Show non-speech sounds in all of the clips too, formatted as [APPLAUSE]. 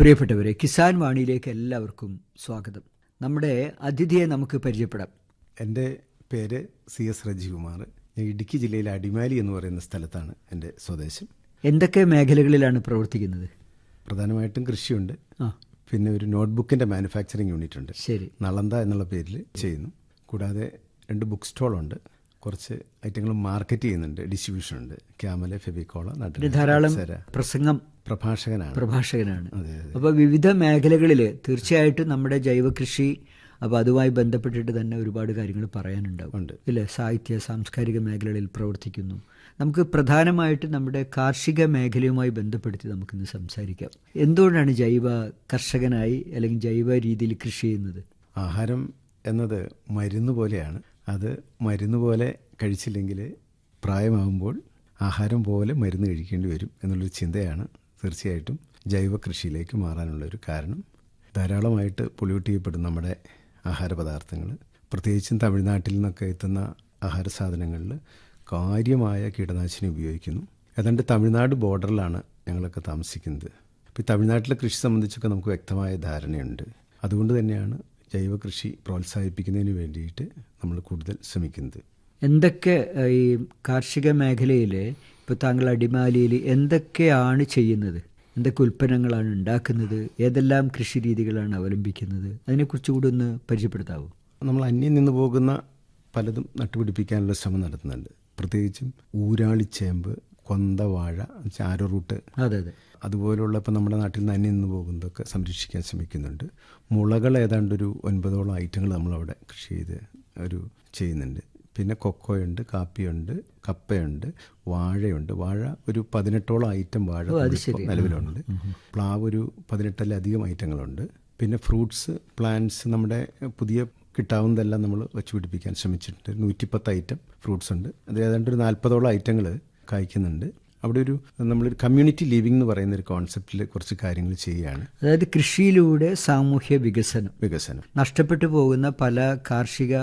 പ്രിയപ്പെട്ടവരെ കിസാൻ വാണിയിലേക്ക് എല്ലാവർക്കും സ്വാഗതം. നമ്മുടെ അതിഥിയെ നമുക്ക് പരിചയപ്പെടാം. എന്റെ പേര് സി എസ് രജികുമാർ ഞാൻ ഇടുക്കി ജില്ലയിലെ അടിമാലി എന്ന് പറയുന്ന സ്ഥലത്താണ് എന്റെ സ്വദേശം. എന്തൊക്കെ മേഖലകളിലാണ് പ്രവർത്തിക്കുന്നത്? പ്രധാനമായിട്ടും കൃഷിയുണ്ട്. ആ. പിന്നെ ഒരു നോട്ട്ബുക്കിന്റെ മാനുഫാക്ചറിങ് യൂണിറ്റ് ഉണ്ട്. ശരി. നളന്ത എന്നുള്ള പേരിൽ ചെയ്യുന്നു. കൂടാതെ രണ്ട് ബുക്ക് സ്റ്റോളുണ്ട് കുറച്ച് ഐറ്റങ്ങൾ മാർക്കറ്റ് ചെയ്യുന്നുണ്ട്. ഡിസ്ട്രിബ്യൂഷൻ ഉണ്ട്. ക്യാമല ഫെബിക്കോള ധാരാളം പ്രസംഗം പ്രഭാഷകനാണ്. പ്രഭാഷകനാണ്. അപ്പോൾ വിവിധ മേഖലകളിൽ തീർച്ചയായിട്ടും നമ്മുടെ ജൈവകൃഷി അപ്പോൾ അതുമായി ബന്ധപ്പെട്ടിട്ട് തന്നെ ഒരുപാട് കാര്യങ്ങൾ പറയാനുണ്ടാവും. ഇല്ലേ? സാഹിത്യ സാംസ്കാരിക മേഖലകളിൽ പ്രവർത്തിക്കുന്നു. നമുക്ക് പ്രധാനമായിട്ട് നമ്മുടെ കാർഷിക മേഖലയുമായി ബന്ധപ്പെടുത്തി നമുക്കിന്ന് സംസാരിക്കാം. എന്തുകൊണ്ടാണ് ജൈവ കർഷകനായി അല്ലെങ്കിൽ ജൈവ രീതിയിൽ കൃഷി ചെയ്യുന്നത്? ആഹാരം എന്നത് മരുന്ന് പോലെയാണ്. അത് മരുന്ന് പോലെ കഴിച്ചില്ലെങ്കിൽ പ്രായമാകുമ്പോൾ ആഹാരം പോലെ മരുന്ന് കഴിക്കേണ്ടി വരും എന്നുള്ളൊരു ചിന്തയാണ് തീർച്ചയായിട്ടും ജൈവ കൃഷിയിലേക്ക് മാറാനുള്ളൊരു കാരണം. ധാരാളമായിട്ട് പൊല്യൂട്ട് ചെയ്യപ്പെടും നമ്മുടെ ആഹാര പദാർത്ഥങ്ങൾ പ്രത്യേകിച്ചും തമിഴ്നാട്ടിൽ നിന്നൊക്കെ എത്തുന്ന ആഹാര സാധനങ്ങളിൽ കാര്യമായ കീടനാശിനി ഉപയോഗിക്കുന്നു. ഏതാണ്ട് തമിഴ്നാട് ബോർഡറിലാണ് ഞങ്ങളൊക്കെ താമസിക്കുന്നത്. ഇപ്പോൾ ഈ തമിഴ്നാട്ടിലെ കൃഷി സംബന്ധിച്ചൊക്കെ നമുക്ക് വ്യക്തമായ ധാരണയുണ്ട്. അതുകൊണ്ട് തന്നെയാണ് ജൈവ കൃഷി പ്രോത്സാഹിപ്പിക്കുന്നതിന് വേണ്ടിയിട്ട് നമ്മൾ കൂടുതൽ ശ്രമിക്കുന്നത്. എന്തൊക്കെ ഈ കാർഷിക മേഖലയിൽ ഇപ്പോൾ താങ്കൾ അടിമാലിയിൽ എന്തൊക്കെയാണ് ചെയ്യുന്നത്? എന്തൊക്കെ ഉൽപ്പന്നങ്ങളാണ് ഉണ്ടാക്കുന്നത്? ഏതെല്ലാം കൃഷി രീതികളാണ് അവലംബിക്കുന്നത്? അതിനെക്കുറിച്ച് കൂടി ഒന്ന് പരിചയപ്പെടുത്താവോ? നമ്മൾ അന്യം നിന്ന് പോകുന്ന പലതും നട്ടുപിടിപ്പിക്കാനുള്ള ശ്രമം നടത്തുന്നുണ്ട്. പ്രത്യേകിച്ചും ഊരാളിച്ചേമ്പ് കൊന്തവാഴ ചാരോ റൂട്ട്. അതെ അതെ. അതുപോലുള്ള ഇപ്പം നമ്മുടെ നാട്ടിൽ നിന്ന് അന്യം നിന്ന് പോകുന്നതൊക്കെ സംരക്ഷിക്കാൻ ശ്രമിക്കുന്നുണ്ട്. മുളകൾ ഏതാണ്ട് ഒരു ഒൻപതോളം ഐറ്റങ്ങൾ നമ്മളവിടെ കൃഷി ചെയ്ത് ഒരു ചെയ്യുന്നുണ്ട്. പിന്നെ കൊക്കോയുണ്ട് കാപ്പിയുണ്ട് കപ്പയുണ്ട് വാഴയുണ്ട്. വാഴ ഒരു പതിനെട്ടോളം ഐറ്റം വാഴ നിലവിലുണ്ട്. പ്ലാവ് ഒരു പതിനെട്ടിലധികം ഐറ്റങ്ങളുണ്ട്. പിന്നെ ഫ്രൂട്ട്സ് പ്ലാന്റ്സ് നമ്മുടെ പുതിയ കിട്ടാവുന്നതെല്ലാം നമ്മൾ വെച്ച് പിടിപ്പിക്കാൻ ശ്രമിച്ചിട്ടുണ്ട്. നൂറ്റിപ്പത്ത് ഐറ്റം ഫ്രൂട്ട്സ് ഉണ്ട്. അത് ഏതാണ്ട് ഒരു നാൽപ്പതോളം ഐറ്റങ്ങൾ കായ്ക്കുന്നുണ്ട്. അവിടെ ഒരു നമ്മളൊരു കമ്മ്യൂണിറ്റി ലിവിംഗ് എന്ന് പറയുന്ന ഒരു കോൺസെപ്റ്റിൽ കുറച്ച് കാര്യങ്ങൾ ചെയ്യുകയാണ്. അതായത് കൃഷിയിലൂടെ സാമൂഹ്യ വികസനം. വികസനം. നഷ്ടപ്പെട്ടു പോകുന്ന പല കാർഷിക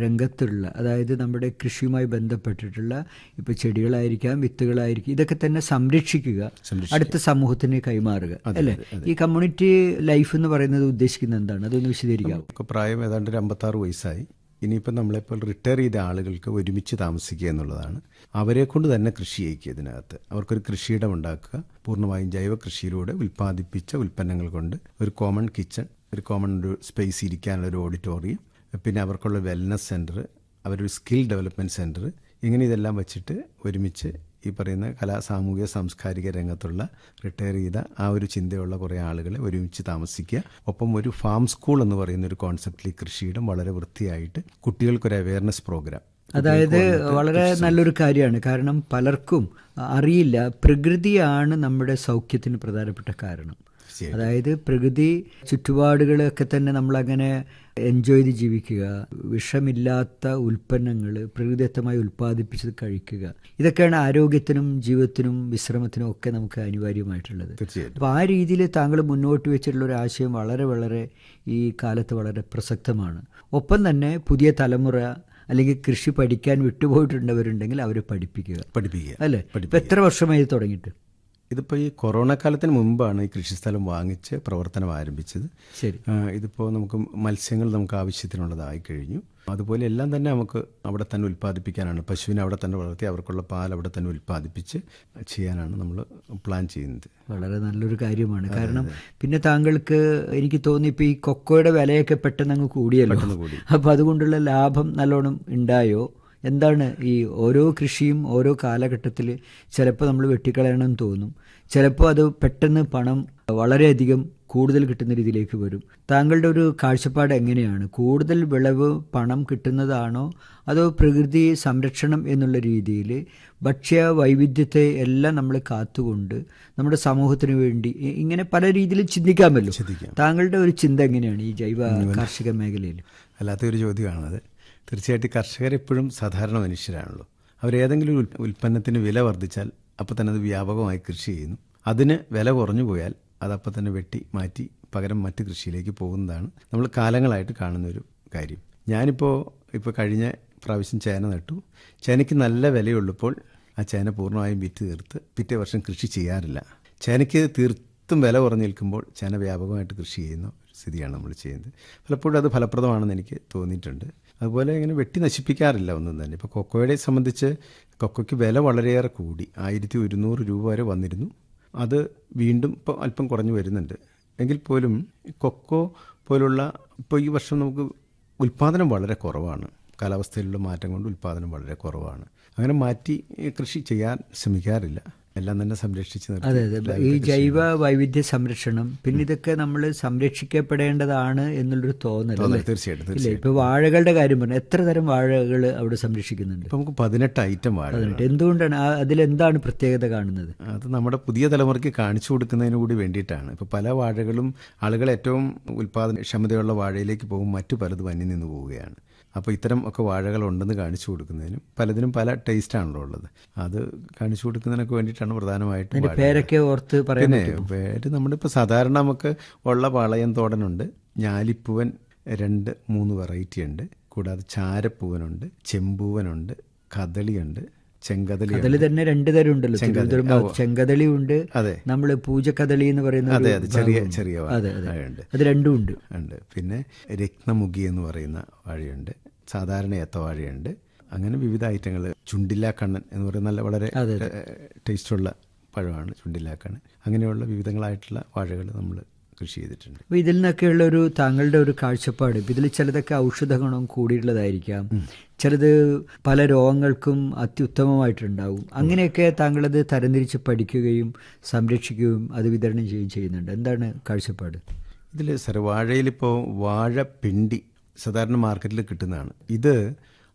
രംഗത്തുള്ള അതായത് നമ്മുടെ കൃഷിയുമായി ബന്ധപ്പെട്ടിട്ടുള്ള ഇപ്പോൾ ചെടികളായിരിക്കാം വിത്തുകളായിരിക്കും ഇതൊക്കെ തന്നെ സംരക്ഷിക്കുക അടുത്ത സമൂഹത്തിന് കൈമാറുക അല്ലേ? ഈ കമ്മ്യൂണിറ്റി ലൈഫ് എന്ന് പറയുന്നത് ഉദ്ദേശിക്കുന്നത് എന്താണ്? അതൊന്ന് വിശദീകരിക്കാം പ്രായം ഏതാണ്ട് ഒരു അമ്പത്താറ് വയസ്സായി. ഇനിയിപ്പോൾ നമ്മളെപ്പോൾ റിട്ടയർ ചെയ്ത ആളുകൾക്ക് ഒരുമിച്ച് താമസിക്കുക എന്നുള്ളതാണ്. അവരെ കൊണ്ട് തന്നെ കൃഷി ചെയ്യിക്കുക ഇതിനകത്ത്. അവർക്കൊരു കൃഷിയിടം ഉണ്ടാക്കുക. പൂർണമായും ജൈവ കൃഷിയിലൂടെ ഉൽപ്പാദിപ്പിച്ച ഉൽപ്പന്നങ്ങൾ കൊണ്ട് ഒരു കോമൺ കിച്ചൺ ഒരു കോമൺ ഒരു സ്പേസ് ഇരിക്കാനുള്ള ഒരു ഓഡിറ്റോറിയം പിന്നെ അവർക്കുള്ള വെൽനസ് സെന്റർ അവരൊരു സ്കിൽ ഡെവലപ്മെന്റ് സെന്റർ ഇങ്ങനെ ഇതെല്ലാം വെച്ചിട്ട് ഒരുമിച്ച് ഈ പറയുന്ന കലാ സാമൂഹിക സാംസ്കാരിക രംഗത്തുള്ള റിട്ടയർ ചെയ്ത ആ ഒരു ചിന്തയുള്ള കുറേ ആളുകളെ ഒരുമിച്ച് താമസിക്കുക. ഒപ്പം ഒരു ഫാം സ്കൂൾ എന്ന് പറയുന്ന ഒരു കോൺസെപ്റ്റിൽ ഈ കൃഷിയിടം വളരെ വൃത്തിയായിട്ട് കുട്ടികൾക്കൊരു അവയർനെസ് പ്രോഗ്രാം അതായത് വളരെ നല്ലൊരു കാര്യമാണ്. കാരണം പലർക്കും അറിയില്ല. പ്രകൃതിയാണ് നമ്മുടെ സൗഖ്യത്തിന് പ്രധാനപ്പെട്ട കാരണം. അതായത് പ്രകൃതി ചുറ്റുപാടുകളൊക്കെ തന്നെ നമ്മളങ്ങനെ എൻജോയ് ചെയ്ത് ജീവിക്കുക വിഷമില്ലാത്ത ഉൽപ്പന്നങ്ങൾ പ്രകൃതിദത്തമായി ഉൽപ്പാദിപ്പിച്ചത് കഴിക്കുക. ഇതൊക്കെയാണ് ആരോഗ്യത്തിനും ജീവിതത്തിനും വിശ്രമത്തിനും ഒക്കെ നമുക്ക് അനിവാര്യമായിട്ടുള്ളത്. അപ്പോൾ ആ രീതിയിൽ താങ്കൾ മുന്നോട്ട് വെച്ചിട്ടുള്ള ഒരു ആശയം വളരെ വളരെ ഈ കാലത്ത് വളരെ പ്രസക്തമാണ്. ഒപ്പം തന്നെ പുതിയ തലമുറ അല്ലെങ്കിൽ കൃഷി പഠിക്കാൻ വിട്ടുപോയിട്ടുണ്ടവരുണ്ടെങ്കിൽ അവരെ പഠിപ്പിക്കുക. പഠിപ്പിക്കുക. അല്ലേ? ഇപ്പം എത്ര വർഷമായി തുടങ്ങിയിട്ട്? ഇതിപ്പോൾ ഈ കൊറോണ കാലത്തിന് മുമ്പാണ് ഈ കൃഷിസ്ഥലം വാങ്ങിച്ച് പ്രവർത്തനം ആരംഭിച്ചത്. ശരി. ഇതിപ്പോൾ നമുക്ക് മത്സ്യങ്ങൾ നമുക്ക് ആവശ്യത്തിനുള്ളതായി കഴിഞ്ഞു. അതുപോലെ എല്ലാം തന്നെ നമുക്ക് അവിടെ തന്നെ ഉൽപ്പാദിപ്പിക്കാനാണ്. പശുവിനെ അവിടെ തന്നെ വളർത്തി അവർക്കുള്ള പാൽ അവിടെ തന്നെ ഉൽപ്പാദിപ്പിച്ച് ചെയ്യാനാണ് നമ്മൾ പ്ലാൻ ചെയ്യുന്നത്. വളരെ നല്ലൊരു കാര്യമാണ്. കാരണം പിന്നെ താങ്കൾക്ക് എനിക്ക് തോന്നി ഇപ്പോൾ ഈ കൊക്കോയുടെ വിലയൊക്കെ പെട്ടെന്ന് അങ്ങ് കൂടിയല്ലോ. അപ്പോൾ അതുകൊണ്ടുള്ള ലാഭം നല്ലോണം ഉണ്ടായോ? എന്താണ് ഈ ഓരോ കൃഷിയും ഓരോ കാലഘട്ടത്തിൽ ചിലപ്പോൾ നമ്മൾ വെട്ടിക്കളയണമെന്ന് തോന്നും. ചിലപ്പോൾ അത് പെട്ടെന്ന് പണം വളരെയധികം കൂടുതൽ കിട്ടുന്ന രീതിയിലേക്ക് വരും. താങ്കളുടെ ഒരു കാഴ്ചപ്പാട് എങ്ങനെയാണ്? കൂടുതൽ വിളവ് പണം കിട്ടുന്നതാണോ? അതോ പ്രകൃതി സംരക്ഷണം എന്നുള്ള രീതിയിൽ ഭക്ഷ്യ വൈവിധ്യത്തെ എല്ലാം നമ്മൾ കാത്തുകൊണ്ട് നമ്മുടെ സമൂഹത്തിന് വേണ്ടി ഇങ്ങനെ പല രീതിയിൽ ചിന്തിക്കാമല്ലോ. ചിന്തിക്കാം. താങ്കളുടെ ഒരു ചിന്ത എങ്ങനെയാണ് ഈ ജൈവ കാർഷിക മേഖലയിൽ? അല്ലാത്തൊരു ചോദ്യമാണത്. തീർച്ചയായിട്ടും കർഷകർ എപ്പോഴും സാധാരണ മനുഷ്യരാണല്ലോ. അവരേതെങ്കിലും ഒരു ഉൽ- ഉൽപ്പന്നത്തിന് വില വർദ്ധിച്ചാൽ അപ്പോൾ തന്നെ അത് വ്യാപകമായി കൃഷി ചെയ്യുന്നു. അതിന് വില കുറഞ്ഞു പോയാൽ അതപ്പോൾ തന്നെ വെട്ടി മാറ്റി പകരം മറ്റ് കൃഷിയിലേക്ക് പോകുന്നതാണ് നമ്മൾ കാലങ്ങളായിട്ട് കാണുന്ന ഒരു കാര്യം. ഞാനിപ്പോൾ ഇപ്പോൾ കഴിഞ്ഞ പ്രാവശ്യം ചേന നട്ടു. ചേനയ്ക്ക് നല്ല വിലയുള്ളപ്പോൾ ആ ചേന പൂർണമായും വിറ്റ് തീർത്ത് പിറ്റേ വർഷം കൃഷി ചെയ്യാറില്ല. ചേനയ്ക്ക് തീർത്തും വില കുറഞ്ഞു നിൽക്കുമ്പോൾ ചേന വ്യാപകമായിട്ട് കൃഷി ചെയ്യുന്ന സ്ഥിതിയാണ് നമ്മൾ ചെയ്യുന്നത്. പലപ്പോഴും അത് ഫലപ്രദമാണെന്ന് എനിക്ക് തോന്നിയിട്ടുണ്ട്. അതുപോലെ ഇങ്ങനെ വെട്ടി നശിപ്പിക്കാറില്ല ഒന്നും തന്നെ. ഇപ്പോൾ കൊക്കോയെ സംബന്ധിച്ച് കൊക്കോയ്ക്ക് വില വളരെയേറെ കൂടി. ആയിരത്തി ഒരുന്നൂറ് രൂപ വരെ വന്നിരുന്നു. അത് വീണ്ടും ഇപ്പോൾ അല്പം കുറഞ്ഞു വരുന്നുണ്ട്. എങ്കിൽ പോലും കൊക്കോ പോലുള്ള ഇപ്പോൾ ഈ വർഷം നമുക്ക് ഉൽപ്പാദനം വളരെ കുറവാണ്. കാലാവസ്ഥയിലുള്ള മാറ്റം കൊണ്ട് ഉൽപ്പാദനം വളരെ കുറവാണ്. അങ്ങനെ മാറ്റി കൃഷി ചെയ്യാൻ ശ്രമിക്കാറില്ല. എല്ലാം തന്നെ സംരക്ഷിച്ചു അതെ അതെ. ഈ ജൈവ വൈവിധ്യ സംരക്ഷണം പിന്നെ ഇതൊക്കെ നമ്മൾ സംരക്ഷിക്കപ്പെടേണ്ടതാണ് എന്നുള്ളൊരു തോന്നൽ? തീർച്ചയായിട്ടും ഇല്ലേ? ഇപ്പൊ വാഴകളുടെ കാര്യം പറഞ്ഞു എത്ര തരം വാഴകൾ അവിടെ സംരക്ഷിക്കുന്നുണ്ട്? ഇപ്പം നമുക്ക് പതിനെട്ട് ഐറ്റം വാഴ എന്തുകൊണ്ടാണ്? അതിൽ എന്താണ് പ്രത്യേകത കാണുന്നത്? അത് നമ്മുടെ പുതിയ തലമുറയ്ക്ക് കാണിച്ചു കൊടുക്കുന്നതിന് കൂടി വേണ്ടിയിട്ടാണ്. ഇപ്പൊ പല വാഴകളും ആളുകൾ ഏറ്റവും ഉൽപ്പാദനക്ഷമതയുള്ള വാഴയിലേക്ക് പോകും മറ്റു പലതും അന്യം നിന്ന് പോവുകയാണ്. അപ്പോൾ ഇത്തരം ഒക്കെ വാഴകൾ ഉണ്ടെന്ന് കാണിച്ചു കൊടുക്കുന്നതിനും പലതിനും പല ടേസ്റ്റാണല്ലോ ഉള്ളത്. അത് കാണിച്ചു കൊടുക്കുന്നതിനൊക്കെ വേണ്ടിയിട്ടാണ് പ്രധാനമായിട്ടും പേരൊക്കെ ഓർത്ത് പറയുന്നത് പിന്നെ പേര് നമ്മളിപ്പോൾ സാധാരണ നമുക്ക് ഉള്ള പാളയം തോടനുണ്ട് ഞാലിപ്പൂവൻ രണ്ട് മൂന്ന് വെറൈറ്റി ഉണ്ട് കൂടാതെ ചാരപ്പൂവനുണ്ട് ചെമ്പൂവനുണ്ട് കദളിയുണ്ട് അതിൽ തന്നെ രണ്ട് തരം ഉണ്ടല്ലോ തിരുവനന്തപുരം ചെങ്കദളി ഉണ്ട് അതെ. നമ്മൾ പൂജക്കഥളി എന്ന് പറയുന്ന അതെ അതെ. ചെറിയ ചെറിയ അതെ അതെ. അത് രണ്ടും ഉണ്ട്. ഉണ്ട്. പിന്നെ രത്നമുഖി എന്ന് പറയുന്ന വാഴയുണ്ട്. സാധാരണ ഏത്തവാഴയുണ്ട് അങ്ങനെ വിവിധ ഐറ്റങ്ങൾ ചുണ്ടില്ല കണ്ണൻ എന്ന് പറയുന്ന നല്ല വളരെ ടേസ്റ്റുള്ള പഴമാണ് ചുണ്ടില്ലാ കണ്ണൻ. അങ്ങനെയുള്ള വിവിധങ്ങളായിട്ടുള്ള വാഴകൾ നമ്മൾ കൃഷി ചെയ്തിട്ടുണ്ട്. അപ്പൊ ഇതിൽ നിന്നൊക്കെയുള്ള ഒരു താങ്കളുടെ ഒരു കാഴ്ചപ്പാട് ഇതിൽ ചിലതൊക്കെ ഔഷധ ഗുണം കൂടിയുള്ളതായിരിക്കാം ചിലത് പല രോഗങ്ങൾക്കും അത്യുത്തമമായിട്ടുണ്ടാവും. അങ്ങനെയൊക്കെ താങ്കളത് തരംതിരിച്ച് പഠിക്കുകയും സംരക്ഷിക്കുകയും അത് വിതരണം ചെയ്യുകയും ചെയ്യുന്നുണ്ട്. എന്താണ് കാഴ്ചപ്പാട്? ഇതിൽ സർ വാഴയിലിപ്പോൾ വാഴപ്പിണ്ടി സാധാരണ മാർക്കറ്റിൽ കിട്ടുന്നതാണ്. ഇത്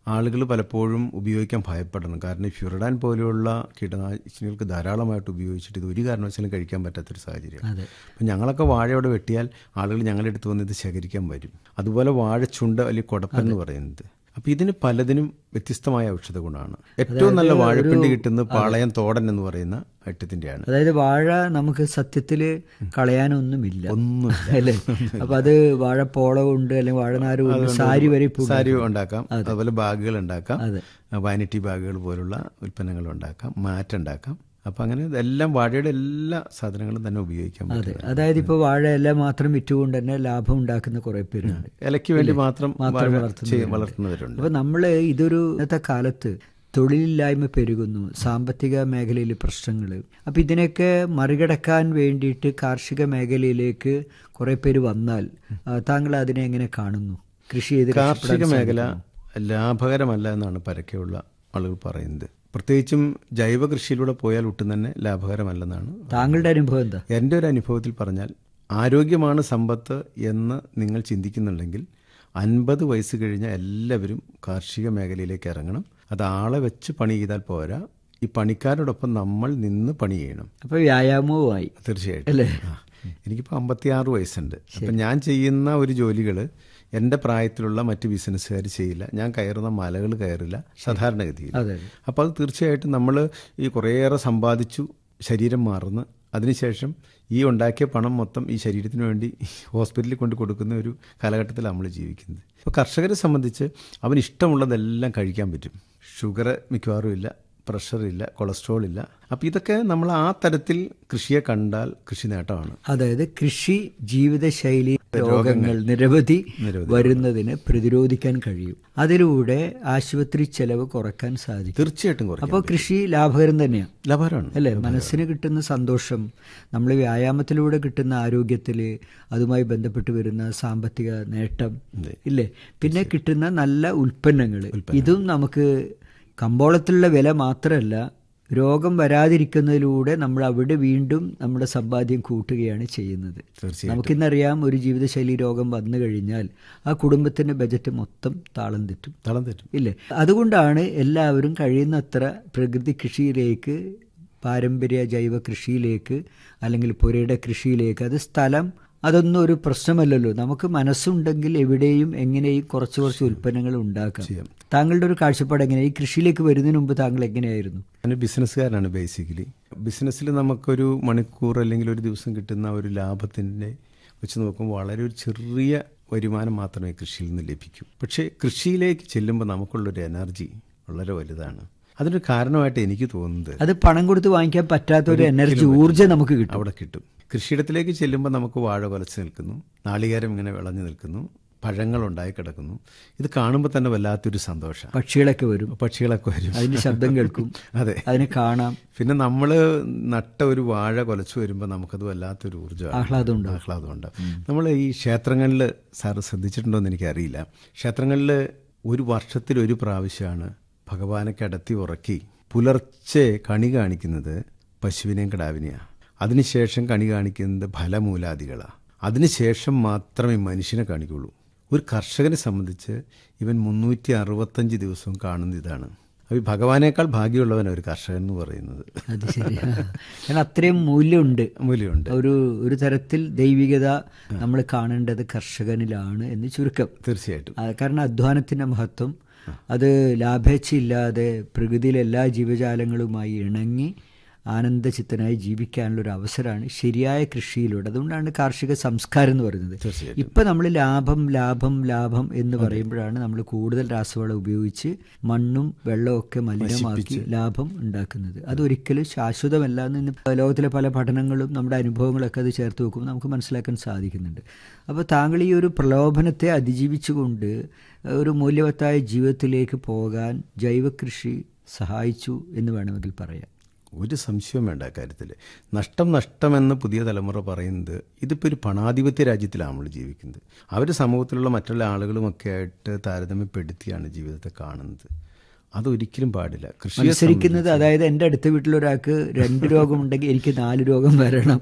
ആളുകൾ പലപ്പോഴും ഉപയോഗിക്കാൻ ഭയപ്പെടണം കാരണം ഈ ഫ്യൂറഡാൻ പോലെയുള്ള കീടനാശിനികൾക്ക് ധാരാളമായിട്ട് ഉപയോഗിച്ചിട്ട് ഇത് ഒരു കാരണവശാലും കഴിക്കാൻ പറ്റാത്തൊരു സാഹചര്യം. അപ്പം ഞങ്ങളൊക്കെ വാഴയോടെ വെട്ടിയാൽ ആളുകൾ ഞങ്ങളുടെ അടുത്ത് വന്ന് ഇത് ശേഖരിക്കാൻ വരും. അതുപോലെ വാഴച്ചുണ്ട അല്ലെങ്കിൽ കുടപ്പെന്ന് പറയുന്നത്. അപ്പം ഇതിന് പലതിനും വ്യത്യസ്തമായ ഔഷധ ഗുണമാണ്. ഏറ്റവും നല്ല വാഴപ്പിണ്ടി കിട്ടുന്നത് പാളയം തോടൻ എന്ന് പറയുന്ന ഐറ്റത്തിന്റെയാണ് അതായത് വാഴ നമുക്ക് സത്യത്തിൽ കളയാനൊന്നുമില്ല. ഒന്നും [LAUGHS] അല്ലേ? അപ്പൊ അത് വാഴപ്പോള ഉണ്ട് അല്ലെങ്കിൽ വാഴനാര് കൊണ്ട് സാരി വരെ സാരി ഉണ്ടാക്കാം. അതുപോലെ ബാഗുകൾ ഉണ്ടാക്കാം. വാനിറ്റി ബാഗുകൾ പോലുള്ള ഉൽപ്പന്നങ്ങൾ ഉണ്ടാക്കാം. മാറ്റ് ഉണ്ടാക്കാം അപ്പം അങ്ങനെ ഇതെല്ലാം വാഴയുടെ എല്ലാ സാധനങ്ങളും തന്നെ ഉപയോഗിക്കാൻ അതെ. അതായത് ഇപ്പൊ വാഴ എല്ലാം മാത്രം വിറ്റുകൊണ്ട് തന്നെ ലാഭം ഉണ്ടാക്കുന്ന കുറേ പേരുണ്ട്. ഇലയ്ക്ക് വേണ്ടി മാത്രം മാത്രം വളർത്തുന്നവരുണ്ട്. ചെയ്യ- നമ്മൾ അപ്പൊ നമ്മൾ ഇതൊരു ഇന്നത്തെ കാലത്ത് തൊഴിലില്ലായ്മ പെരുകുന്നു സാമ്പത്തിക മേഖലയിൽ പ്രശ്നങ്ങൾ അപ്പോൾ ഇതിനൊക്കെ മറികടക്കാൻ വേണ്ടിയിട്ട് കാർഷിക മേഖലയിലേക്ക് കുറേ പേര് വന്നാൽ താങ്കൾ അതിനെ എങ്ങനെ കാണുന്നു? കൃഷി ചെയ്ത് കാർഷിക മേഖല ലാഭകരമല്ല എന്നാണ് പരക്കെയുള്ള ആളുകൾ പറയുന്നത്. പ്രത്യേകിച്ചും ജൈവ കൃഷിയിലൂടെ പോയാൽ ഒട്ടും തന്നെ ലാഭകരമല്ലെന്നാണ് താങ്കളുടെ അനുഭവം എന്താ? എന്റെ ഒരു അനുഭവത്തിൽ പറഞ്ഞാൽ ആരോഗ്യമാണ് സമ്പത്ത് എന്ന് നിങ്ങൾ ചിന്തിക്കുന്നുണ്ടെങ്കിൽ അൻപത് വയസ്സ് കഴിഞ്ഞ എല്ലാവരും കാർഷിക മേഖലയിലേക്ക് ഇറങ്ങണം. അത് ആളെ വെച്ച് പണി ചെയ്താൽ പോരാ. ഈ പണിക്കാരോടൊപ്പം നമ്മൾ നിന്ന് പണി ചെയ്യണം. അപ്പോൾ വ്യായാമവുമായി. തീർച്ചയായിട്ടും. അല്ലേ? എനിക്കിപ്പോൾ അമ്പത്തിയാറ് വയസ്സുണ്ട്. അപ്പം ഞാൻ ചെയ്യുന്ന ഒരു ജോലികൾ എന്റെ പ്രായത്തിലുള്ള മറ്റ് ബിസിനസ്സുകാർ ചെയ്യില്ല. ഞാൻ കയറുന്ന മലകൾ കയറില്ല സാധാരണഗതിയിൽ. അപ്പോൾ അത്. തീർച്ചയായിട്ടും നമ്മൾ ഈ കുറേയേറെ സമ്പാദിച്ചു ശരീരം മാറുന്നു. അതിനുശേഷം ഈ ഉണ്ടാക്കിയ പണം മൊത്തം ഈ ശരീരത്തിന് വേണ്ടി ഹോസ്പിറ്റലിൽ കൊണ്ട് കൊടുക്കുന്ന ഒരു കാലഘട്ടത്തിലാണ് നമ്മൾ ജീവിക്കുന്നത്. ഇപ്പോൾ കർഷകരെ സംബന്ധിച്ച് അവന് ഇഷ്ടമുള്ളതെല്ലാം കഴിക്കാൻ പറ്റും. ഷുഗർ മിക്കവാറും ഇല്ല. പ്രഷർ ഇല്ല കൊളസ്ട്രോൾ ഇല്ല. അപ്പം ഇതൊക്കെ നമ്മൾ ആ തരത്തിൽ കൃഷിയെ കണ്ടാൽ കൃഷി നേട്ടമാണ്. അതായത് കൃഷി ജീവിതശൈലി രോഗങ്ങൾ നിരവധി വരുന്നതിന് പ്രതിരോധിക്കാൻ കഴിയും. അതിലൂടെ ആശുപത്രി ചെലവ് കുറയ്ക്കാൻ സാധിക്കും. തീർച്ചയായിട്ടും അപ്പോൾ കൃഷി ലാഭകരം തന്നെയാണ് ലാഭകരമാണ്. അല്ലേ? മനസ്സിന് കിട്ടുന്ന സന്തോഷം നമ്മൾ വ്യായാമത്തിലൂടെ കിട്ടുന്ന ആരോഗ്യത്തിൽ അതുമായി ബന്ധപ്പെട്ട് വരുന്ന സാമ്പത്തിക നേട്ടം ഇല്ലേ? പിന്നെ കിട്ടുന്ന നല്ല ഉൽപ്പന്നങ്ങൾ. ഇതും നമുക്ക് കമ്പോളത്തിലുള്ള വില മാത്രമല്ല രോഗം വരാതിരിക്കുന്നതിലൂടെ നമ്മൾ അവിടെ വീണ്ടും നമ്മുടെ സമ്പാദ്യം കൂട്ടുകയാണ് ചെയ്യുന്നത്. നമുക്കിന്നറിയാം ഒരു ജീവിതശൈലി രോഗം വന്നു കഴിഞ്ഞാൽ ആ കുടുംബത്തിന്റെ ബജറ്റ് മൊത്തം താളം തെറ്റും. താളം തെറ്റും. ഇല്ലേ? അതുകൊണ്ടാണ് എല്ലാവരും കഴിയുന്നത്ര പ്രകൃതി കൃഷിയിലേക്ക് പാരമ്പര്യ ജൈവ കൃഷിയിലേക്ക് അല്ലെങ്കിൽ പുരയുടെ കൃഷിയിലേക്ക് അത് സ്ഥലം അതൊന്നും ഒരു പ്രശ്നമല്ലല്ലോ. നമുക്ക് മനസ്സുണ്ടെങ്കിൽ എവിടെയും എങ്ങനെയും കുറച്ച് കുറച്ച് ഉൽപ്പന്നങ്ങൾ ഉണ്ടാക്കാം. താങ്കളുടെ ഒരു കാഴ്ചപ്പാട് എങ്ങനെ? ഈ കൃഷിയിലേക്ക് വരുന്നതിന് മുമ്പ് താങ്കൾ എങ്ങനെയായിരുന്നു? ഞാൻ ബിസിനസ്സുകാരനാണ് ബേസിക്കലി ബിസിനസ്സിൽ നമുക്കൊരു മണിക്കൂർ അല്ലെങ്കിൽ ഒരു ദിവസം കിട്ടുന്ന ഒരു ലാഭത്തിന്റെ വെച്ച് നോക്കുമ്പോൾ വളരെ ഒരു ചെറിയ വരുമാനം മാത്രമേ കൃഷിയിൽ നിന്ന് ലഭിക്കൂ. പക്ഷേ കൃഷിയിലേക്ക് ചെല്ലുമ്പോൾ നമുക്കുള്ളൊരു എനർജി വളരെ വലുതാണ്. അതിനൊരു കാരണമായിട്ട് എനിക്ക് തോന്നുന്നത് അത് പണം കൊടുത്ത് വാങ്ങിക്കാൻ പറ്റാത്ത ഒരു എനർജി ഊർജം നമുക്ക് കിട്ടും. അവിടെ കിട്ടും. കൃഷിയിടത്തിലേക്ക് ചെല്ലുമ്പോൾ നമുക്ക് വാഴ കൊലച്ച് നിൽക്കുന്നു. നാളികേരം ഇങ്ങനെ വിളഞ്ഞു നിൽക്കുന്നു. പഴങ്ങൾ ഉണ്ടായി കിടക്കുന്നു. ഇത് കാണുമ്പോൾ തന്നെ വല്ലാത്തൊരു സന്തോഷം പക്ഷികളൊക്കെ വരും. പക്ഷികളൊക്കെ വരും. അതിന് ശബ്ദം കേൾക്കും. അതെ. അതിനെ കാണാം. പിന്നെ നമ്മൾ നട്ട ഒരു വാഴ കൊലച്ചു വരുമ്പോൾ നമുക്കത് വല്ലാത്തൊരു ഊർജമാണ്. ആഹ്ലാദം ആഹ്ലാദമുണ്ട്. നമ്മൾ ഈ ക്ഷേത്രങ്ങളിൽ സാറ് ശ്രദ്ധിച്ചിട്ടുണ്ടോ എന്ന് എനിക്കറിയില്ല. ക്ഷേത്രങ്ങളിൽ ഒരു വർഷത്തിൽ ഒരു പ്രാവശ്യമാണ് ഭഗവാനെ കിടത്തി ഉറക്കി പുലർച്ചെ കണി കാണിക്കുന്നത് പശുവിനെയും കിടാവിനെയാണ്. അതിനുശേഷം കണി കാണിക്കുന്നത് ഫലമൂലാദികളാണ് അതിനുശേഷം മാത്രമേ മനുഷ്യനെ കാണിക്കുള്ളൂ. ഒരു കർഷകനെ സംബന്ധിച്ച് ഇവൻ മുന്നൂറ്റി അറുപത്തഞ്ച് ദിവസവും കാണുന്ന ഇതാണ്. അപ്പോൾ ഭഗവാനേക്കാൾ ഭാഗ്യമുള്ളവൻ ഒരു കർഷകൻ എന്ന് പറയുന്നത്. അത് ശരിയാ കാരണം അത്രയും മൂല്യമുണ്ട്. മൂല്യമുണ്ട്. ഒരു ഒരു തരത്തിൽ ദൈവികത നമ്മൾ കാണേണ്ടത് കർഷകനിലാണ് എന്ന് ചുരുക്കം. തീർച്ചയായിട്ടും. കാരണം അധ്വാനത്തിന്റെ മഹത്വം. അത് ലാഭേച്ഛയില്ലാതെ പ്രകൃതിയിലെ എല്ലാ ജീവജാലങ്ങളുമായി ഇണങ്ങി ആനന്ദചിത്തനായി ജീവിക്കാനുള്ള ഒരു അവസരമാണ് ശരിയായ കൃഷിയിലൂടെ. അതുകൊണ്ടാണ് കാർഷിക സംസ്കാരം എന്ന് പറയുന്നത്. ഇപ്പം നമ്മൾ ലാഭം ലാഭം ലാഭം എന്ന് പറയുമ്പോഴാണ് നമ്മൾ കൂടുതൽ രാസവളം ഉപയോഗിച്ച് മണ്ണും വെള്ളമൊക്കെ മലിനമാക്കി ലാഭം ഉണ്ടാക്കുന്നത്. അതൊരിക്കലും ശാശ്വതമല്ല എന്ന് ലോകത്തിലെ പല പഠനങ്ങളും നമ്മുടെ അനുഭവങ്ങളൊക്കെ അത് ചേർത്ത് വെക്കുമ്പോൾ നമുക്ക് മനസ്സിലാക്കാൻ സാധിക്കുന്നുണ്ട്. അപ്പോൾ താങ്കൾ ഈ ഒരു പ്രലോഭനത്തെ അതിജീവിച്ചുകൊണ്ട് ഒരു മൂല്യവത്തായ ജീവിതത്തിലേക്ക് പോകാൻ ജൈവകൃഷി സഹായിച്ചു എന്ന് വേണമെങ്കിൽ പറയാം ഒരു സംശയം വേണ്ട കാര്യത്തിൽ നഷ്ടം നഷ്ടമെന്ന് പുതിയ തലമുറ പറയുന്നത് ഇതിപ്പോൾ ഒരു പണാധിപത്യ രാജ്യത്തിലാണ് നമ്മൾ ജീവിക്കുന്നത്. അവർ സമൂഹത്തിലുള്ള മറ്റുള്ള ആളുകളുമൊക്കെ ആയിട്ട് താരതമ്യപ്പെടുത്തിയാണ് ജീവിതത്തെ കാണുന്നത്. അതൊരിക്കലും പാടില്ല. കൃഷി അനുസരിക്കുന്നത് അതായത് എന്റെ അടുത്ത വീട്ടിലൊരാൾക്ക് രണ്ട് രോഗമുണ്ടെങ്കിൽ എനിക്ക് നാല് രോഗം വരണം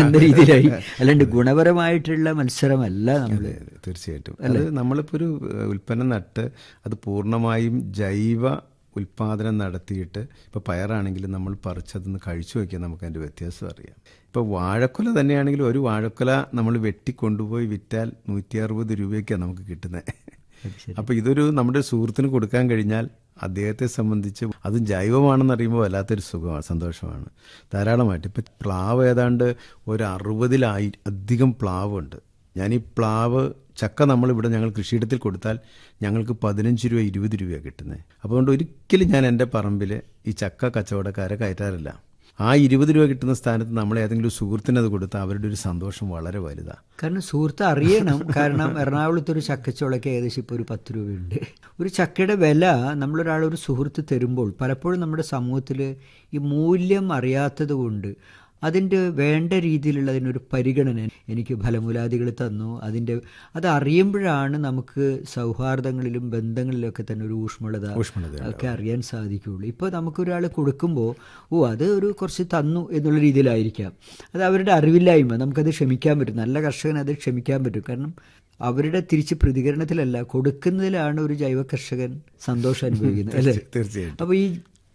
എന്ന രീതിയിലായി. അല്ലാണ്ട് ഗുണപരമായിട്ടുള്ള മത്സരമല്ല നമ്മൾ അതെ, തീർച്ചയായിട്ടും. അത് നമ്മളിപ്പോൾ ഒരു ഉൽപ്പന്നം നട്ട് അത് പൂർണമായും ജൈവ ഉൽപാദനം നടത്തിയിട്ട് ഇപ്പോൾ പയറാണെങ്കിലും നമ്മൾ പറിച്ചതെന്ന് കഴിച്ചു നോക്കിയാൽ നമുക്ക് അതിന്റെ വ്യത്യാസം അറിയാം. ഇപ്പോൾ വാഴക്കുല തന്നെയാണെങ്കിൽ ഒരു വാഴക്കുല നമ്മൾ വെട്ടിക്കൊണ്ടുപോയി വിറ്റാൽ നൂറ്റി അറുപത് രൂപയ്ക്കാണ് നമുക്ക് കിട്ടുന്നത് അപ്പോൾ ഇതൊരു നമ്മുടെ സുഹൃത്തിന് കൊടുക്കാൻ കഴിഞ്ഞാൽ അദ്ദേഹത്തെ സംബന്ധിച്ച് അതും ജൈവമാണെന്ന് അറിയുമ്പോൾ വല്ലാത്തൊരു സുഖമാണ് സന്തോഷമാണ്. ധാരാളമായിട്ട്. ഇപ്പം പ്ലാവ് ഏതാണ്ട് ഒരു അറുപതിലായി അധികം പ്ലാവുണ്ട്. ഞാൻ ഈ പ്ലാവ് ചക്ക നമ്മൾ നമ്മളിവിടെ ഞങ്ങൾ കൃഷിയിടത്തിൽ കൊടുത്താൽ ഞങ്ങൾക്ക് പതിനഞ്ച് രൂപ ഇരുപത് രൂപയാണ് കിട്ടുന്നത് അതുകൊണ്ട് ഒരിക്കലും ഞാൻ എന്റെ പറമ്പിൽ ഈ ചക്ക കച്ചവടക്കാരെ കയറ്റാറില്ല. ആ ഇരുപത് രൂപ കിട്ടുന്ന സ്ഥാനത്ത് നമ്മൾ ഏതെങ്കിലും സുഹൃത്തിന് അത് കൊടുത്താൽ അവരുടെ ഒരു സന്തോഷം വളരെ വലുതാണ് കാരണം സുഹൃത്ത് അറിയണം. കാരണം എറണാകുളത്ത് ഒരു ചക്കച്ചോളയ്ക്ക് ഏകദേശം ഇപ്പോൾ ഒരു പത്ത് രൂപയുണ്ട്. ഒരു ചക്കയുടെ വില നമ്മളൊരാൾ ഒരു സുഹൃത്ത് തരുമ്പോൾ പലപ്പോഴും നമ്മുടെ സമൂഹത്തിൽ ഈ മൂല്യം അറിയാത്തത് കൊണ്ട് അതിന്റെ വേണ്ട രീതിയിലുള്ള അതിനൊരു പരിഗണന എനിക്ക് ഫലമൂലാദികൾ തന്നു. അതിന്റെ അത് അറിയുമ്പോഴാണ് നമുക്ക് സൗഹാർദ്ദങ്ങളിലും ബന്ധങ്ങളിലൊക്കെ തന്നെ ഒരു ഊഷ്മളത ഒക്കെ അറിയാൻ സാധിക്കുകയുള്ളൂ. ഇപ്പോൾ നമുക്കൊരാൾ കൊടുക്കുമ്പോൾ ഓ അത് ഒരു കുറച്ച് തന്നു എന്നുള്ള രീതിയിലായിരിക്കാം. അത് അവരുടെ അറിവില്ലായ്മ. നമുക്കത് ക്ഷമിക്കാൻ പറ്റും. നല്ല കർഷകന് അത് ക്ഷമിക്കാൻ പറ്റും. കാരണം അവരുടെ തിരിച്ച് പ്രതികരണത്തിലല്ല കൊടുക്കുന്നതിലാണ് ഒരു ജൈവ കർഷകൻ സന്തോഷം അനുഭവിക്കുന്നത് അല്ലേ? തീർച്ചയായിട്ടും അപ്പോൾ ഈ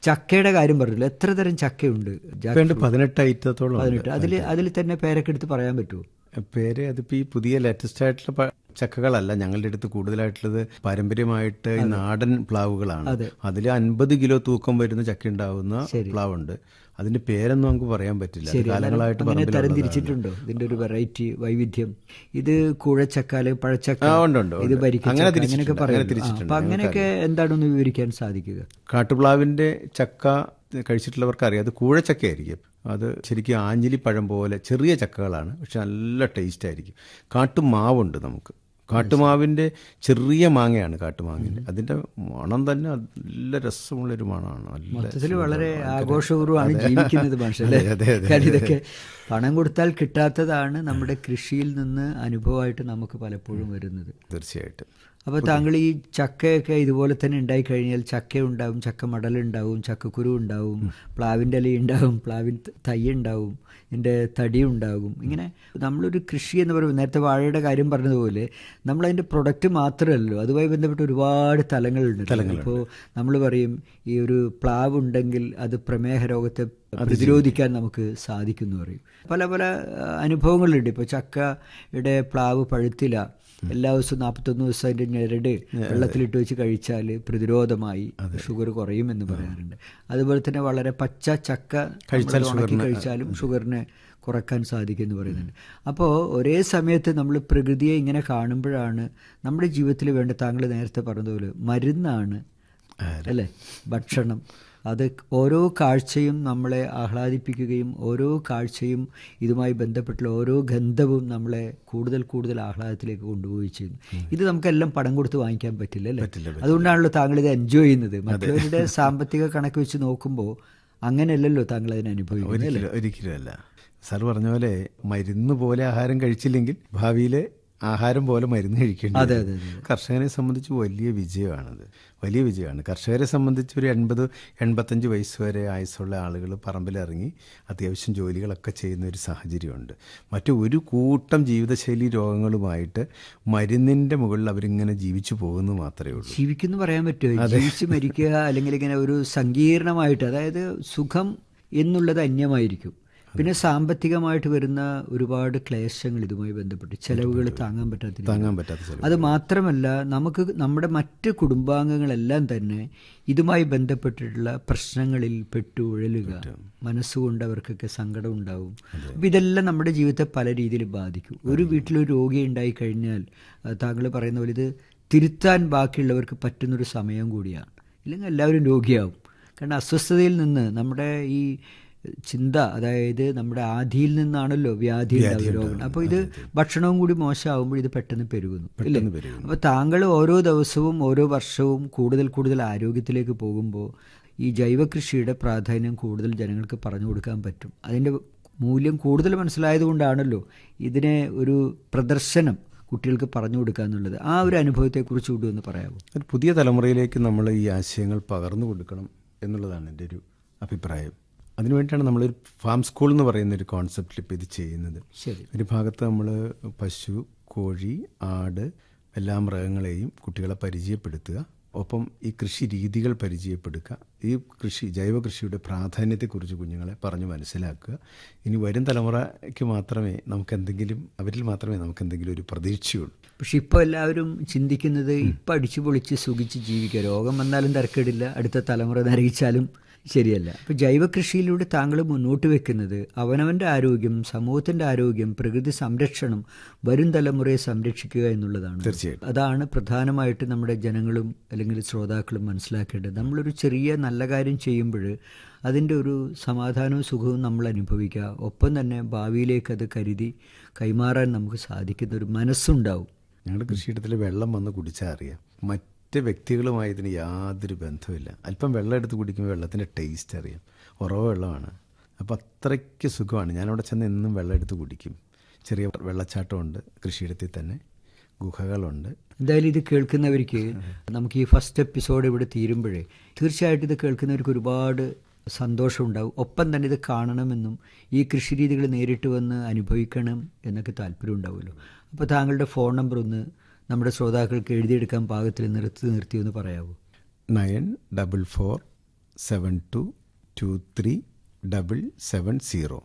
ചക്കയുടെ കാര്യം പറഞ്ഞല്ലോ എത്ര തരം ചക്കയുണ്ട്? പതിനെട്ട് ഐറ്റത്തോളം. പതിനെട്ട്. അതിൽ അതിൽ തന്നെ പേരൊക്കെ എടുത്ത് പറയാൻ പറ്റുമോ പേര് അതിപ്പോൾ ഈ പുതിയ ലേറ്റസ്റ്റ് ആയിട്ടുള്ള ചക്കകളല്ല ഞങ്ങളുടെ അടുത്ത് കൂടുതലായിട്ടുള്ളത് പാരമ്പര്യമായിട്ട് നാടൻ പ്ലാവുകളാണ്. അതിൽ അൻപത് കിലോ തൂക്കം വരുന്ന ചക്ക ഉണ്ടാവുന്ന പ്ലാവുണ്ട്. അതിന്റെ പേരൊന്നും നമുക്ക് പറയാൻ പറ്റില്ല. കാലങ്ങളായിട്ട് തരംതിരിച്ചിട്ടുണ്ടോ? ഇതിന്റെ ഒരു വെറൈറ്റി വൈവിധ്യം. ഇത് കൂഴച്ചക്ക അല്ലെങ്കിൽ പഴച്ചക്ക? ഇത് അങ്ങനെയൊക്കെ. അപ്പൊ അങ്ങനെയൊക്കെ എന്താണെന്ന് വിവരിക്കാൻ സാധിക്കുക? കാട്ടുപ്ലാവിന്റെ ചക്ക കഴിച്ചിട്ടുള്ളവർക്ക് അറിയാം. അത് കൂഴച്ചക്കയായിരിക്കും. അത് ശരിക്കും ആഞ്ഞിലി പഴം പോലെ ചെറിയ ചക്കകളാണ്. പക്ഷെ നല്ല ടേസ്റ്റ് ആയിരിക്കും. കാട്ടുമാവുണ്ട് നമുക്ക്. കാട്ടുമാവിന്റെ ചെറിയ മാങ്ങയാണ് കാട്ടുമാവിന്റെ അതിന്റെ മണം തന്നെ നല്ല രസമുള്ളൊരു മണമാണ്. മൊത്തത്തിൽ വളരെ ആഘോഷപൂർവമാണ് ജീവിക്കുന്നത് കാരണം ഇതൊക്കെ പണം കൊടുത്താൽ കിട്ടാത്തതാണ് നമ്മുടെ കൃഷിയിൽ നിന്ന് അനുഭവമായിട്ട് നമുക്ക് പലപ്പോഴും വരുന്നത്. തീർച്ചയായിട്ടും. അപ്പോൾ താങ്കൾ ഈ ചക്കയൊക്കെ ഇതുപോലെ തന്നെ ഉണ്ടായി കഴിഞ്ഞാൽ ചക്ക ഉണ്ടാവും ചക്ക മടലുണ്ടാവും ചക്കക്കുരു ഉണ്ടാവും പ്ലാവിന്റെ ഇല ഉണ്ടാവും പ്ലാവിൻ തൈ ഉണ്ടാവും ഇതിന്റെ തടി ഉണ്ടാകും. ഇങ്ങനെ നമ്മളൊരു കൃഷി എന്ന് പറയുമ്പോൾ നേരത്തെ വാഴയുടെ കാര്യം പറഞ്ഞതുപോലെ നമ്മളതിന്റെ പ്രൊഡക്റ്റ് മാത്രമല്ലോ അതുമായി ബന്ധപ്പെട്ട് ഒരുപാട് തലങ്ങളുണ്ട്. ഇപ്പോൾ നമ്മൾ പറയും ഈ ഒരു പ്ലാവ് ഉണ്ടെങ്കിൽ അത് പ്രമേഹ രോഗത്തെ പ്രതിരോധിക്കാൻ നമുക്ക് സാധിക്കും എന്ന് പറയും. പല പല അനുഭവങ്ങളുണ്ട്. ഇപ്പോൾ ചക്കയുടെ പ്ലാവ് പഴുത്തില എല്ലാ ദിവസവും നാൽപ്പത്തൊന്ന് ദിവസം അതിന്റെ ഞെരട് വെള്ളത്തിലിട്ട് വെച്ച് കഴിച്ചാൽ പ്രതിരോധമായി ഷുഗർ കുറയും എന്ന് പറയാറുണ്ട്. അതുപോലെ തന്നെ വളരെ പച്ച ചക്ക ഉണക്കി കഴിച്ചാലും ഷുഗറിനെ കുറയ്ക്കാൻ സാധിക്കും എന്ന് പറയുന്നുണ്ട്. അപ്പോൾ ഒരേ സമയത്ത് നമ്മൾ പ്രകൃതിയെ ഇങ്ങനെ കാണുമ്പോഴാണ് നമ്മുടെ ജീവിതത്തിൽ വേണ്ട താങ്കൾ നേരത്തെ പറഞ്ഞതുപോലെ മരുന്നാണ് അല്ലേ? ഭക്ഷണം. അത് ഓരോ കാഴ്ചയും നമ്മളെ ആഹ്ലാദിപ്പിക്കുകയും ഓരോ കാഴ്ചയും ഇതുമായി ബന്ധപ്പെട്ടുള്ള ഓരോ ഗന്ധവും നമ്മളെ കൂടുതൽ കൂടുതൽ ആഹ്ലാദത്തിലേക്ക് കൊണ്ടുപോയി ചെയ്യുന്നു ഇത് നമുക്കെല്ലാം പടം കൊടുത്ത് വാങ്ങിക്കാൻ പറ്റില്ല അല്ലേ? അതുകൊണ്ടാണല്ലോ താങ്കൾ ഇത് എൻജോയ് ചെയ്യുന്നത്. മറ്റുള്ളവരുടെ സാമ്പത്തിക കണക്ക് വെച്ച് നോക്കുമ്പോൾ അങ്ങനെയല്ലല്ലോ താങ്കൾ അതിനെ അനുഭവിക്കുന്നത് ഒരിക്കലും അല്ല. സാർ പറഞ്ഞ പോലെ മരുന്ന് പോലെ ആഹാരം കഴിച്ചില്ലെങ്കിൽ ഭാവിയിൽ ആഹാരം പോലെ മരുന്ന് കഴിക്കേണ്ടി അതെ, അതെ, കർഷകനെ സംബന്ധിച്ച് വലിയ വിജയമാണത്. വലിയ വിജയമാണ്. കർഷകരെ സംബന്ധിച്ച് ഒരു എൺപത് എൺപത്തഞ്ച് വയസ്സ് വരെ ആയുസ്സുള്ള ആളുകൾ പറമ്പിലിറങ്ങി അത്യാവശ്യം ജോലികളൊക്കെ ചെയ്യുന്ന ഒരു സാഹചര്യമുണ്ട്. മറ്റു ഒരു കൂട്ടം ജീവിതശൈലി രോഗങ്ങളുമായിട്ട് മരുന്നിന്റെ മുകളിൽ അവരിങ്ങനെ ജീവിച്ചു പോകുന്നു മാത്രമേ ഉള്ളൂ. ജീവിക്കുന്നു പറയാൻ പറ്റുമോ? ജീവിച്ച് മരിക്കുക അല്ലെങ്കിൽ ഇങ്ങനെ ഒരു സങ്കീർണമായിട്ട് അതായത് സുഖം എന്നുള്ളത് അന്യമായിരിക്കും. പിന്നെ സാമ്പത്തികമായിട്ട് വരുന്ന ഒരുപാട് ക്ലേശങ്ങൾ ഇതുമായി ബന്ധപ്പെട്ട് ചെലവുകൾ താങ്ങാൻ പറ്റാത്ത താങ്ങാൻ പറ്റാത്ത അത് മാത്രമല്ല നമുക്ക് നമ്മുടെ മറ്റ് കുടുംബാംഗങ്ങളെല്ലാം തന്നെ ഇതുമായി ബന്ധപ്പെട്ടിട്ടുള്ള പ്രശ്നങ്ങളിൽ പെട്ടു ഉഴലുക മനസ്സുകൊണ്ട് അവർക്കൊക്കെ സങ്കടം ഉണ്ടാവും. അപ്പം ഇതെല്ലാം നമ്മുടെ ജീവിതത്തെ പല രീതിയിൽ ബാധിക്കും. ഒരു വീട്ടിലൊരു രോഗി ഉണ്ടായി കഴിഞ്ഞാൽ താങ്കൾ പറയുന്ന പോലെ ഇത് തിരുത്താൻ ബാക്കിയുള്ളവർക്ക് പറ്റുന്നൊരു സമയം കൂടിയാണ്. ഇല്ലെങ്കിൽ എല്ലാവരും രോഗിയാവും. കാരണം അസ്വസ്ഥതയിൽ നിന്ന് നമ്മുടെ ഈ ചിന്ത അതായത് നമ്മുടെ ആധിയിൽ നിന്നാണല്ലോ വ്യാധി രോഗം. അപ്പോൾ ഇത് ഭക്ഷണവും കൂടി മോശമാകുമ്പോൾ ഇത് പെട്ടെന്ന് പെരുകുന്നു. അപ്പോൾ താങ്കൾ ഓരോ ദിവസവും ഓരോ വർഷവും കൂടുതൽ കൂടുതൽ ആരോഗ്യത്തിലേക്ക് പോകുമ്പോൾ ഈ ജൈവ കൃഷിയുടെ പ്രാധാന്യം കൂടുതൽ ജനങ്ങൾക്ക് പറഞ്ഞു കൊടുക്കാൻ പറ്റും. അതിന്റെ മൂല്യം കൂടുതൽ മനസ്സിലായതുകൊണ്ടാണല്ലോ ഇതിനെ ഒരു പ്രദർശനം കുട്ടികൾക്ക് പറഞ്ഞു കൊടുക്കുക എന്നുള്ളത്. ആ ഒരു അനുഭവത്തെക്കുറിച്ച് കൂടി ഒന്ന് പറയാമോ? ഒരു പുതിയ തലമുറയിലേക്ക് നമ്മൾ ഈ ആശയങ്ങൾ പകർന്നു കൊടുക്കണം എന്നുള്ളതാണ് എന്റെ ഒരു അഭിപ്രായം. അതിനുവേണ്ടിയാണ് നമ്മളൊരു ഫാം സ്കൂൾ എന്ന് പറയുന്ന ഒരു കോൺസെപ്റ്റിൽ ഇപ്പോൾ ഇത് ചെയ്യുന്നത്. ശരി. ഒരു ഭാഗത്ത് നമ്മൾ പശു കോഴി ആട് എല്ലാ മൃഗങ്ങളെയും കുട്ടികളെ പരിചയപ്പെടുത്തുക. ഒപ്പം ഈ കൃഷി രീതികൾ പരിചയപ്പെടുക്കുക ഈ കൃഷി ജൈവ കൃഷിയുടെ പ്രാധാന്യത്തെക്കുറിച്ച് കുഞ്ഞുങ്ങളെ പറഞ്ഞു മനസ്സിലാക്കുക. ഇനി വരും തലമുറയ്ക്ക് മാത്രമേ നമുക്ക് എന്തെങ്കിലും അവരിൽ മാത്രമേ നമുക്ക് എന്തെങ്കിലും ഒരു പ്രതീക്ഷയുള്ളൂ. പക്ഷെ ഇപ്പോൾ എല്ലാവരും ചിന്തിക്കുന്നത് ഇപ്പം അടിച്ചു പൊളിച്ച് സുഖിച്ച് ജീവിക്കുക. രോഗം വന്നാലും തിരക്കേടില്ല. അടുത്ത തലമുറ നരകിച്ചാലും ശരിയല്ല. അപ്പോൾ ജൈവകൃഷിയിലൂടെ താങ്കൾ മുന്നോട്ട് വെക്കുന്നത് അവനവന്റെ ആരോഗ്യം സമൂഹത്തിന്റെ ആരോഗ്യം പ്രകൃതി സംരക്ഷണം വരും തലമുറയെ സംരക്ഷിക്കുക എന്നുള്ളതാണ്. അതാണ് പ്രധാനമായിട്ട് നമ്മുടെ ജനങ്ങളും അല്ലെങ്കിൽ ശ്രോതാക്കളും മനസ്സിലാക്കേണ്ടത്. നമ്മളൊരു ചെറിയ നല്ല കാര്യം ചെയ്യുമ്പോൾ അതിന്റെ ഒരു സമാധാനവും സുഖവും നമ്മൾ അനുഭവിക്കുക. ഒപ്പം തന്നെ ഭാവിയിലേക്ക് അത് കരുതി കൈമാറാൻ നമുക്ക് സാധിക്കുന്ന ഒരു മനസ്സുണ്ടാവും. ഞങ്ങളുടെ കൃഷിയിടത്തിൽ വെള്ളം വന്ന് കുടിച്ചാൽ അറിയാം. മറ്റ് വ്യക്തികളുമായി ഇതിന് യാതൊരു ബന്ധമില്ല അല്പം വെള്ളം എടുത്ത് കുടിക്കുമ്പോൾ വെള്ളത്തിന്റെ ടേസ്റ്റ് അറിയാം. ഉറവ വെള്ളമാണ്. അപ്പോൾ അത്രയ്ക്ക് സുഖമാണ്. ഞാനവിടെ ചെന്ന് എന്നും വെള്ളം എടുത്ത് കുടിക്കും. ചെറിയ വെള്ളച്ചാട്ടമുണ്ട് കൃഷിയിടത്തിൽ തന്നെ. ഗുഹകളുണ്ട്. എന്തായാലും ഇത് കേൾക്കുന്നവർക്ക് നമുക്ക് ഈ ഫസ്റ്റ് എപ്പിസോഡ് ഇവിടെ തീരുമ്പോഴേ തീർച്ചയായിട്ടും ഇത് കേൾക്കുന്നവർക്ക് ഒരുപാട് സന്തോഷമുണ്ടാവും ഒപ്പം തന്നെ ഇത് കാണണമെന്നും ഈ കൃഷി രീതികൾ നേരിട്ട് വന്ന് അനുഭവിക്കണം എന്നൊക്കെ താല്പര്യം ഉണ്ടാവുമല്ലോ. അപ്പോൾ താങ്കളുടെ ഫോൺ നമ്പർ ഒന്ന് നമ്മുടെ ശ്രോതാക്കൾക്ക് എഴുതിയെടുക്കാൻ പാകത്തിൽ നിർത്തി നിർത്തി എന്ന് പറയാമോ nine double four seven two two three double seven zero.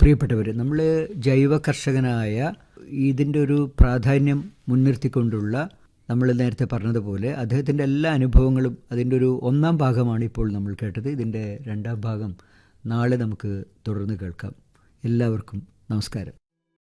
പ്രിയപ്പെട്ടവർ നമ്മൾ ജൈവ കർഷകനായ ഇതിന്റെ ഒരു പ്രാധാന്യം മുൻനിർത്തിക്കൊണ്ടുള്ള നമ്മൾ നേരത്തെ പറഞ്ഞതുപോലെ അദ്ദേഹത്തിന്റെ എല്ലാ അനുഭവങ്ങളും അതിന്റെ ഒരു ഒന്നാം ഭാഗമാണ് ഇപ്പോൾ നമ്മൾ കേട്ടത്. ഇതിന്റെ രണ്ടാം ഭാഗം നാളെ നമുക്ക് തുടർന്ന് കേൾക്കാം. എല്ലാവർക്കും നമസ്കാരം.